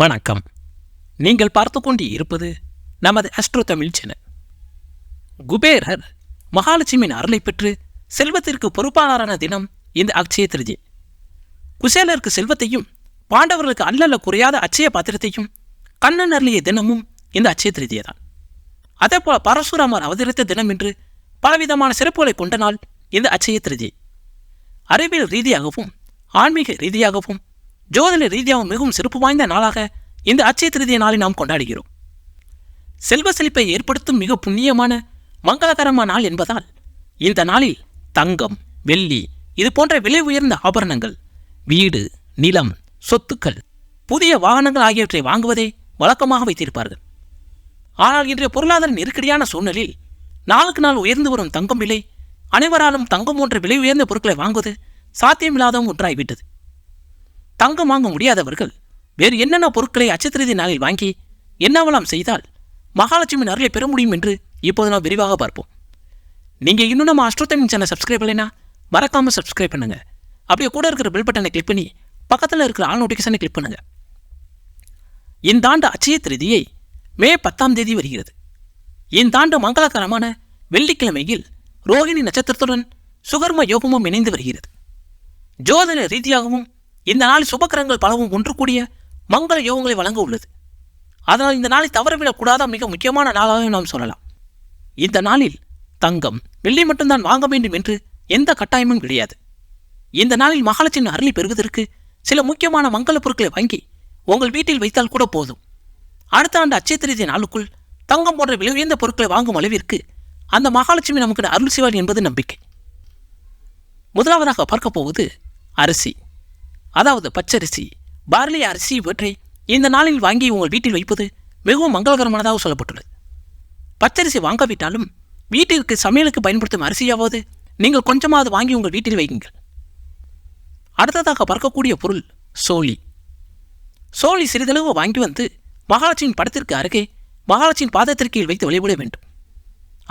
வணக்கம். நீங்கள் பார்த்து கொண்டு இருப்பது நமது அஸ்ட்ரோ தமிழ் சேனல். குபேரர் மகாலட்சுமியின் அருளை பெற்று செல்வத்திற்கு பொறுப்பாளரான தினம் இந்த அக்ஷய திருதி. குசேலருக்கு செல்வத்தையும் பாண்டவர்களுக்கு அல்லல்ல குறையாத அச்சய பாத்திரத்தையும் கண்ணன் அருளிய தினமும் இந்த அச்சய திருதியை தான் அதேபோல பரசுராமர் அவதரித்த தினம் என்று பலவிதமான சிறப்புகளை கொண்ட நாள் இந்த அச்சய திருதி. அறிவியல் ரீதியாகவும் ஆன்மீக ரீதியாகவும் ஜோதிட ரீதியாகவும் மிகவும் சிறப்பு வாய்ந்த நாளாக இந்த அச்சய திருதிய நாளை நாம் கொண்டாடுகிறோம். செல்வ செழிப்பை ஏற்படுத்தும் மிக புண்ணியமான மங்களகரமான நாள் என்பதால் இந்த நாளில் தங்கம் வெள்ளி இது போன்ற விலை உயர்ந்த ஆபரணங்கள் வீடு நிலம் சொத்துக்கள் புதிய வாகனங்கள் ஆகியவற்றை வாங்குவதை வழக்கமாக வைத்திருப்பார்கள். ஆனால் இன்றைய பொருளாதார நெருக்கடியான சூழ்நிலையில் நாளுக்கு நாள் உயர்ந்து வரும் தங்கம் விலை அனைவராலும் தங்கம் போன்ற விலை உயர்ந்த பொருட்களை வாங்குவது சாத்தியமில்லாதவும் ஒன்றாகிவிட்டது தங்கம் வாங்க முடியாதவர்கள் வேறு என்னென்ன பொருட்களை அச்சத்திரதி நாளில் வாங்கி என்னவெல்லாம் செய்தால் மகாலட்சுமியின் அருளை பெற முடியும் என்று இப்போது நாம் விரிவாக பார்ப்போம். நீங்கள் இன்னும் நம்ம அஷ்டோத்தமின் சேனல் சப்ஸ்கிரைப் இல்லைன்னா மறக்காமல் சப்ஸ்கிரைப் பண்ணுங்க. அப்படியே கூட இருக்கிற பெல் பட்டனை கிளிக் பண்ணி பக்கத்தில் இருக்கிற ஆல் நோட்டிஃபிகேஷனை கிளிக் பண்ணுங்க. இந்த ஆண்டு அச்சய திருதியை மே பத்தாம் தேதி வருகிறது. இந்த ஆண்டு மங்களகரமான வெள்ளிக்கிழமையில் ரோகிணி நட்சத்திரத்துடன் சுகர்ம யோகமும் இணைந்து வருகிறது. ஜோதிட ரீதியாகவும் இந்த நாள் சுபக்கரங்கள் பலவும் ஒன்று கூடிய மங்கள யோகங்களை வழங்க உள்ளது. அதனால் இந்த நாளை தவறவிடக்கூடாத மிக முக்கியமான நாளாக நாம் சொல்லலாம். இந்த நாளில் தங்கம் வெள்ளி மட்டும்தான் வாங்க வேண்டும் என்று எந்த கட்டாயமும் கிடையாது. இந்த நாளில் மகாலட்சுமி அருளை பெறுவதற்கு சில முக்கியமான மங்கள பொருட்களை வாங்கி உங்கள் வீட்டில் வைத்தால் கூட போதும். அடுத்த ஆண்டு அச்சய திருதி நாளுக்குள் தங்கம் போன்ற விலை உயர்ந்த பொருட்களை வாங்கும் அளவிற்கு அந்த மகாலட்சுமி நமக்கு அருள் செய்வார் என்பது நம்பிக்கை. முதலாவதாக பார்க்க போவது அரிசி. அதாவது பச்சரிசி பார்லி அரிசி இவற்றை இந்த நாளில் வாங்கி உங்கள் வீட்டில் வைப்பது மிகவும் மங்களகரமானதாக சொல்லப்பட்டுள்ளது. பச்சரிசி வாங்காவிட்டாலும் வீட்டிற்கு சமையலுக்கு பயன்படுத்தும் அரிசியாவது நீங்கள் கொஞ்சமாவது வாங்கி உங்கள் வீட்டில் வைக்குங்கள் அடுத்ததாக பார்க்கக்கூடிய பொருள் சோழி சோழி சிறிதளவு வாங்கி வந்து மகாலட்சுமியின் படத்திற்கு அருகே மகாலட்சுமியின் பாதத்திற்கு வைத்து வழிபட வேண்டும்.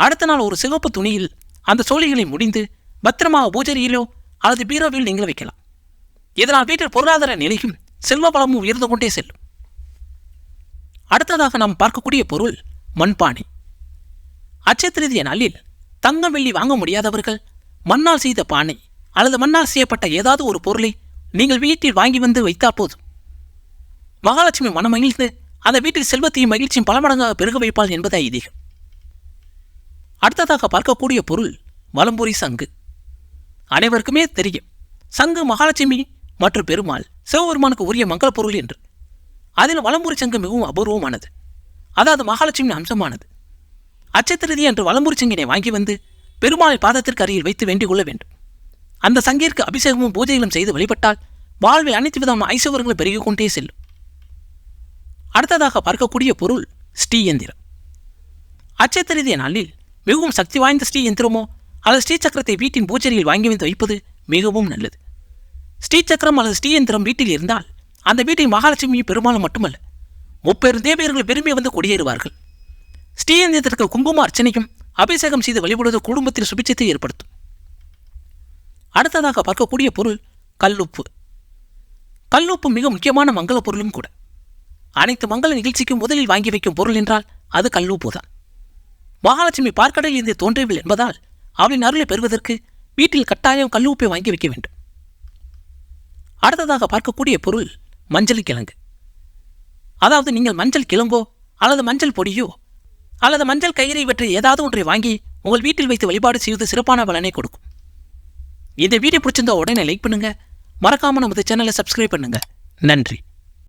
அடுத்த நாள் ஒரு சிவப்பு துணியில் அந்த சோழிகளை முடிந்து பத்திரமாக பூஜரியிலோ அல்லது பீரோவில் நீங்கள் வைக்கலாம். இதனால் வீட்டில் பொருளாதார நிலையும் செல்வ வளமும் உயர்ந்து கொண்டே செல்லும். அடுத்ததாக நாம் பார்க்கக்கூடிய பொருள் மண்பானை. அச்சத்திருதிய நாளில் தங்கம் வெள்ளி வாங்க முடியாதவர்கள் மண்ணால் செய்த பானை அல்லது மண்ணால் செய்யப்பட்ட ஏதாவது ஒரு பொருளை நீங்கள் வீட்டில் வாங்கி வந்து வைத்தால் போதும். மகாலட்சுமி மனமகிழ்ந்து அந்த வீட்டில் செல்வத்தையும் மகிழ்ச்சியும் பல மடங்காக பெருக வைப்பாள் என்பது ஐதீகம் அடுத்ததாக பார்க்கக்கூடிய பொருள் வலம்புரி சங்கு. அனைவருக்குமே தெரியும். சங்கு மகாலட்சுமி மற்றும் பெருமாள் சிவபெருமானுக்கு உரிய மங்கள பொருள் என்று. அதில் வலம்புரி சங்கு மிகவும் அபூர்வமானது. அதாவது மகாலட்சுமியின் அம்சமானது. அச்சத்திரதி என்று வலம்புரி சங்கினை வாங்கி வந்து பெருமாளை பாதத்திற்கு அருகில் வைத்து வேண்டிக் கொள்ள வேண்டும். அந்த சங்கிற்கு அபிஷேகமும் பூஜைகளும் செய்து வழிபட்டால் வாழ்வில் அனைத்து விதமான ஐசவரங்களும் பெருகிக் கொண்டே செல்லும். அடுத்ததாக பார்க்கக்கூடிய பொருள் ஸ்ரீ எந்திரம். அச்சத்திருதிய நாளில் மிகவும் சக்தி வாய்ந்த ஸ்ரீ எந்திரமோ அல்லது ஸ்ரீ சக்கரத்தை வீட்டின் பூஜையில் வாங்கி வந்து வைப்பது மிகவும் நல்லது. ஸ்ரீ சக்கரம் அல்லது ஸ்ரீயந்திரம் வீட்டில் இருந்தால் அந்த வீட்டை மகாலட்சுமி பெருமாளும் மட்டுமல்ல முப்பெரும் தேவியர்கள் பெருமை வந்து குடியேறுவார்கள். ஸ்ரீயந்திரத்திற்கு குங்கும அர்ச்சனையும் அபிஷேகம் செய்து வழிபடுவது குடும்பத்தில் சுபிச்சத்தை ஏற்படுத்தும். அடுத்ததாக பார்க்கக்கூடிய பொருள் கல்லுப்பு. கல்லுப்பு மிக முக்கியமான மங்கள பொருளும் கூட. அனைத்து மங்கள நிகழ்ச்சிக்கும் முதலில் வாங்கி வைக்கும் பொருள் என்றால் அது கல்லுப்பு தான் மகாலட்சுமி பார்க்கடலில் இருந்து தோன்றவில்லை என்பதால் அவளின் அருளை பெறுவதற்கு வீட்டில் கட்டாயம் கல்லுப்பை வாங்கி வைக்க வேண்டும். அடுத்ததாக பார்க்கக்கூடிய பொருள் மஞ்சள் கிழங்கு. அதாவது நீங்கள் மஞ்சள் கிழங்கோ அல்லது மஞ்சள் பொடியோ அல்லது மஞ்சள் கயிறை இவற்றை ஏதாவது ஒன்றை வாங்கி உங்கள் வீட்டில் வைத்து வழிபாடு செய்வது சிறப்பான பலனை கொடுக்கும். இந்த வீடியோ பிடிச்சிருந்தா உடனே லைக் பண்ணுங்கள் மறக்காமல் நமது சேனலை சப்ஸ்கிரைப் பண்ணுங்க. நன்றி.